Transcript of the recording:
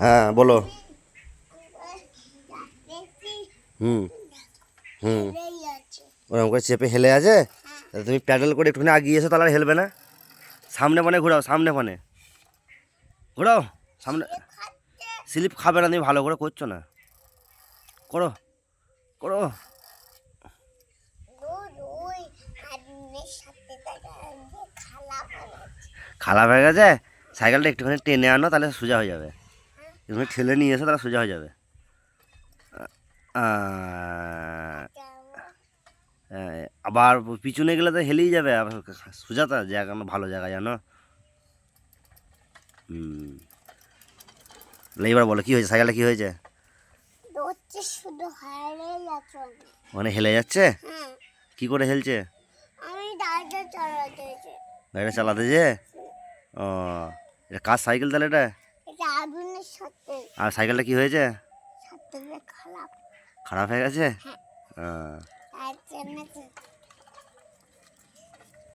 হ্যাঁ বলো। হুম হুম। ওরকম করে চেপে হেলে আছে? তুমি প্যাডেল করে একটুখানি আগিয়ে এসো, তাহলে হেলবে না। সামনে পানে ঘোরাও, সামনে পানে ঘোরাও, সামনে। স্লিপ খাবে না, তুমি ভালো করে করছ না। করো করো। খারাপ হয়ে গেছে? সাইকেলটা একটুখানি টেনে আনো, তাহলে সোজা হয়ে যাবে। তুমি ঠেলে নিয়ে এসে তাহলে সোজা হয়ে যাবে। হ্যাঁ, আবার পিছনে গেলে তো হেলেই যাবে আবার সোজাটা জায়গা ভালো জায়গা জানো? হুম। এবার বলো কী হয়েছে? সাইকেলটা কী হয়েছে? মানে হেলে যাচ্ছে? কি করে হেলছে? গাড়িটা চালাতে যে? ও এটা কার সাইকেল তাহলে এটা? আর সাইকেলটা কি হয়েছে? খারাপ। খারাপ হয়ে গেছে? হ্যাঁ।